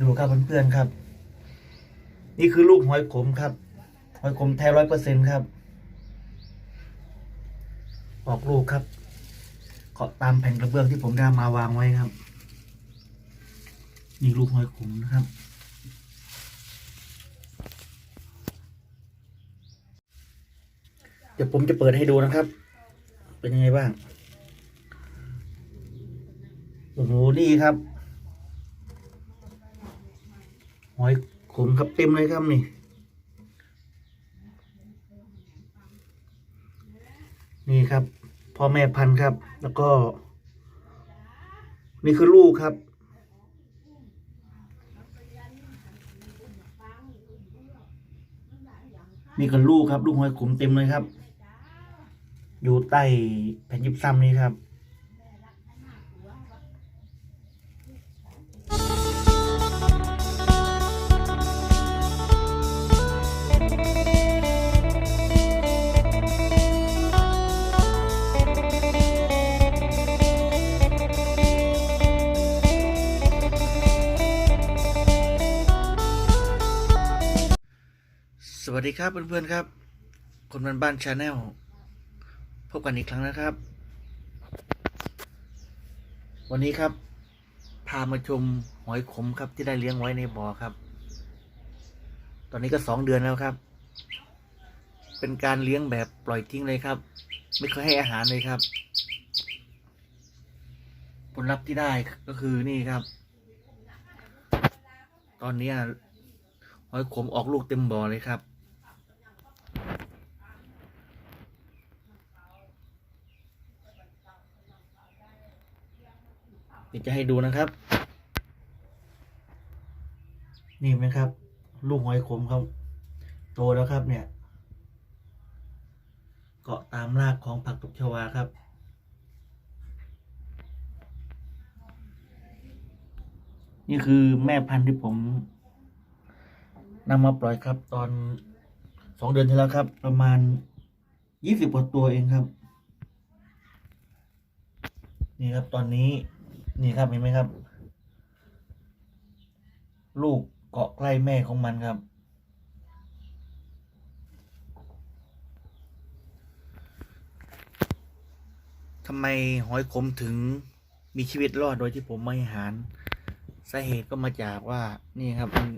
ดูครับเพื่อนๆครับ นี่คือลูกหอยขมครับหอยขมแท้ร้อยเปอร์เซ็นครับ ออกลูกครับเกาะตามแผ่นกระเบื้องที่ผมได้มาวางไว้ครับ นี่ลูกหอยขมนะครับเดี๋ยวผมจะเปิดให้ดูนะครับ เป็นยังไงบ้าง โอ้โห นี่ครับ หอยขมครับเต็มเลยครับนี่นี่ครับพ่อแม่พันธุ์ครับ แล้วก็ นี่คือลูกครับ นี่คือลูกครับ ลูกหอยขมเต็มเลยครับ อยู่ใต้แผ่นยิบซ้ำนี้ครับ วัสดีครับเพื่อนๆครับ คนบ้านบ้านชาแนลพบกันอีกครั้งนะครับ วันนี้ครับ พามาชมหอยขมครับที่ได้เลี้ยงไว้ในบ่อครับ ตอนนี้ก็สองเดือนแล้วครับ เป็นการเลี้ยงแบบปล่อยทิ้งเลยครับ ไม่เคยให้อาหารเลยครับ ผลลัพธ์ที่ได้ก็คือนี่ครับ ตอนนี้หอยขมออกลูกเต็มบ่อเลยครับ เดี๋ยวจะให้ดูนะครับ นี่ไหมครับ ลูกหอยขมครับโตแล้วครับเนี่ย เกาะตามรากของผักตบชวาครับนี่คือแม่พันธุ์ที่ผมนำมาปล่อยครับ ตอนสองเดือนที่แล้วครับ ประมาณยี่สิบกว่าตัวเองครับ นี่ครับตอนนี้ นี่ครับเห็นไหมครับ ลูกเกาะใกล้แม่ของมันครับ ทำไมหอยขมถึงมีชีวิตรอดโดยที่ผมไม่หาหารสาเหตุก็มาจากว่านี่ครับ มัน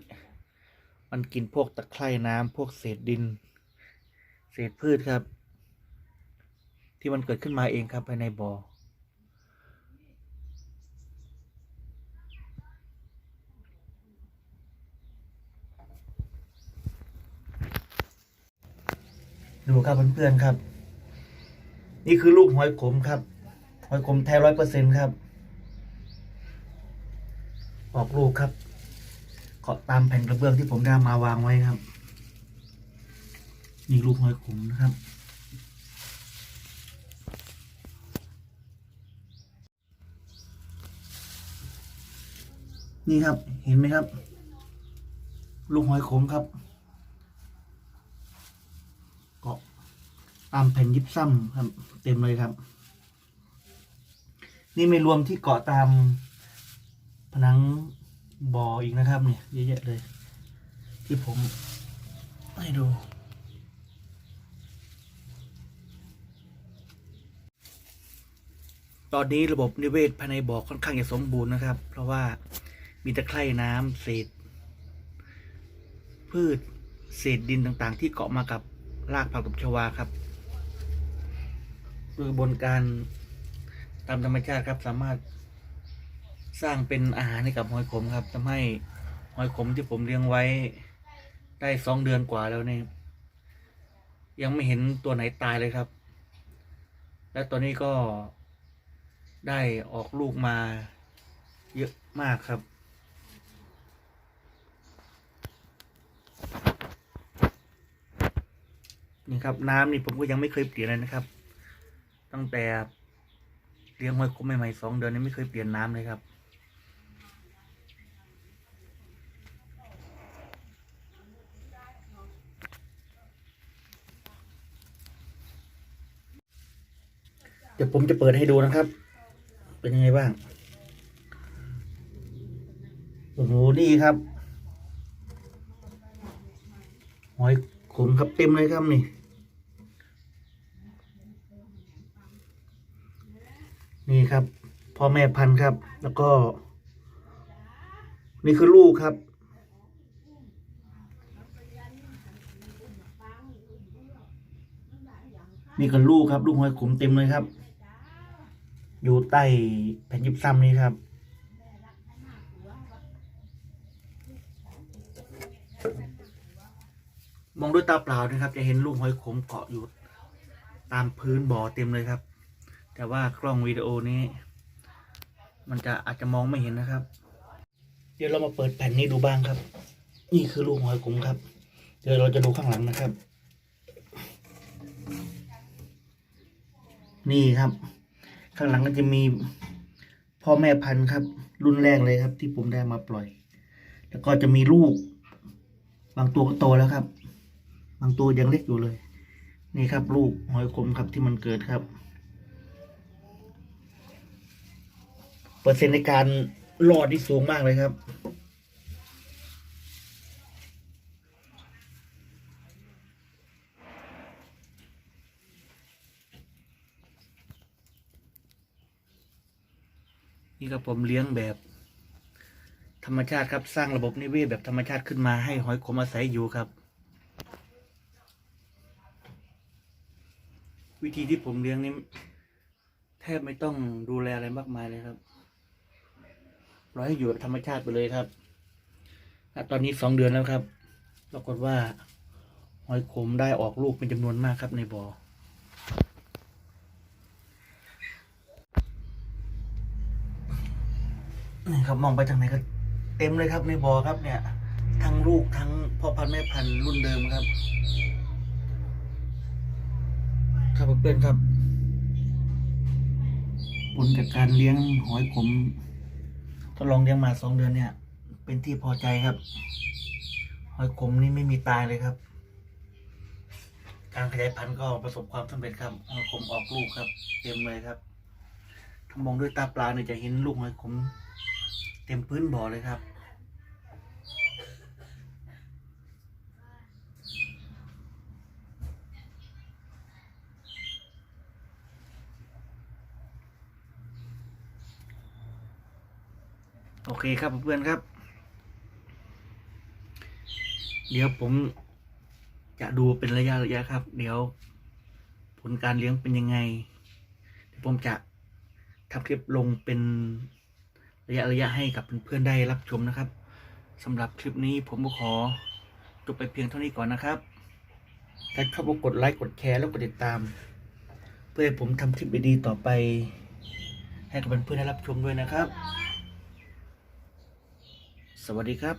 มันกินพวกตะไคร่น้ำพวกเศษดิน เศษพืชครับ ที่มันเกิดขึ้นมาเองครับภายในบ่อ ดูครับเพื่อนๆครับ นี่คือลูกหอยขมครับ หอยขมแท้ร้อยเปอร์เซ็นครับ ออกลูกครับเกาะตามแผ่นกระเบื้องที่ผมได้มาวางไว้ครับ นี่ลูกหอยขมนะครับ นี่ครับเห็นไหมครับ ลูกหอยขมครับ เกาะ ตามแผ่นยิบซ้ำครับ เต็มเลยครับ นี่ไม่รวมที่เกาะตามผนังบ่ออีกนะครับ เนี่ยเยอะแยะเลย ที่ผมให้ดูตอนนี้ระบบนิเวศภายในบ่อค่อนข้างจะสมบูรณ์นะครับ เพราะว่ามีตะไคร่น้ำเศษ พืช เศษดินต่างๆ ที่เกาะมากับรากผักตบชวาครับ โดยกระบวนการตามธรรมชาติครับ สามารถสร้างเป็นอาหารให้กับหอยขมครับทำให้หอยขมที่ผมเลี้ยงไว้ได้สองเดือนกว่าแล้วเนี่ยยังไม่เห็นตัวไหนตายเลยครับ และตอนนี้ก็ได้ออกลูกมาเยอะมากครับ นี่ครับน้ำนี่ผมก็ยังไม่เคยเปลี่ยนเลยนะครับ ตั้งแต่เลี้ยงหอยขมใหม่ๆสองเดือนนี้ไม่เคยเปลี่ยนน้ำเลยครับ เดี๋ยวผมจะเปิดให้ดูนะครับ เป็นยังไงบ้าง โอ้โห นี่ครับ หอยขมครับเต็มเลยครับนี่ นี่ครับพ่อแม่พันธุ์ครับ แล้วก็ นี่คือลูกครับ นี่คือลูกครับ ลูกหอยขมเต็มเลยครับ อยู่ใต้แผ่นยิบซ้ำนี้ครับมองด้วยตาเปล่านะครับ จะเห็นลูกหอยขมเกาะอยู่ ตามพื้นบ่อเต็มเลยครับ แต่ว่ากล้องวิดีโอนี้ มันจะอาจจะมองไม่เห็นนะครับ เดี๋ยวเรามาเปิดแผ่นนี้ดูบ้างครับ นี่คือลูกหอยขมครับ เดี๋ยวเราจะดูข้างหลังนะครับ นี่ครับ ข้างหลังก็จะมีพ่อแม่พันธุ์ครับ รุ่นแรกเลยครับ ที่ผมได้มาปล่อย แล้วก็จะมีลูก บางตัวก็โตแล้วครับ บางตัวยังเล็กอยู่เลย นี่ครับ ลูกหอยขมครับที่มันเกิดครับ เปอร์เซ็นต์ในการรอดที่สูงมากเลยครับ นี่ครับผมเลี้ยงแบบ ธรรมชาติครับสร้างระบบนิเวศแบบธรรมชาติขึ้นมาให้หอยขมอาศัยอยู่ครับ วิธีที่ผมเลี้ยงนี่แทบไม่ต้องดูแลอะไรมากมายเลยครับ ปล่อยให้อยู่แบบธรรมชาติไปเลยครับตอนนี้สองเดือนแล้วครับปรากฏว่าหอยขมได้ออกลูกเป็นจำนวนมากครับในบ่อนี่ครับมองไปทางไหนก็เต็มเลยครับในบ่อครับเนี่ย ทั้งลูกทั้งพ่อพันธุ์แม่พันธุ์รุ่นเดิมครับ ครับเพื่อนครับผลจากการเลี้ยงหอยขม ลองเลี้ยงมาสองเดือนเนี่ย เป็นที่พอใจครับ หอยขมนี่ไม่มีตายเลยครับ การขยายพันธุ์ก็ประสบความสำเร็จครับ หอยขมออกลูกครับ เต็มเลยครับถ้ามองด้วยตาเปล่าเนี่ยจะเห็นลูกหอยขมเต็มพื้นบ่อเลยครับ อเคครับเพื่อนๆครับ เดี๋ยวผมจะดูเป็นระยะระยะครับ เดี๋ยว ผลการเลี้ยงเป็นยังไงเดี๋ยวผมจะทำคลิปลงเป็นระยะระยะให้กับเพื่อนๆได้รับชมนะครับสำหรับคลิปนี้ผมก็ขอจบไปเพียงเท่านี้ก่อนนะครับถ้าชอบก็กดไลค์กดแชร์แล้วกดติดตาม เพื่อให้ผมทำคลิปดีๆต่อไป ให้กับเพื่อนๆได้รับชมด้วยนะครับ สวัสดีครับ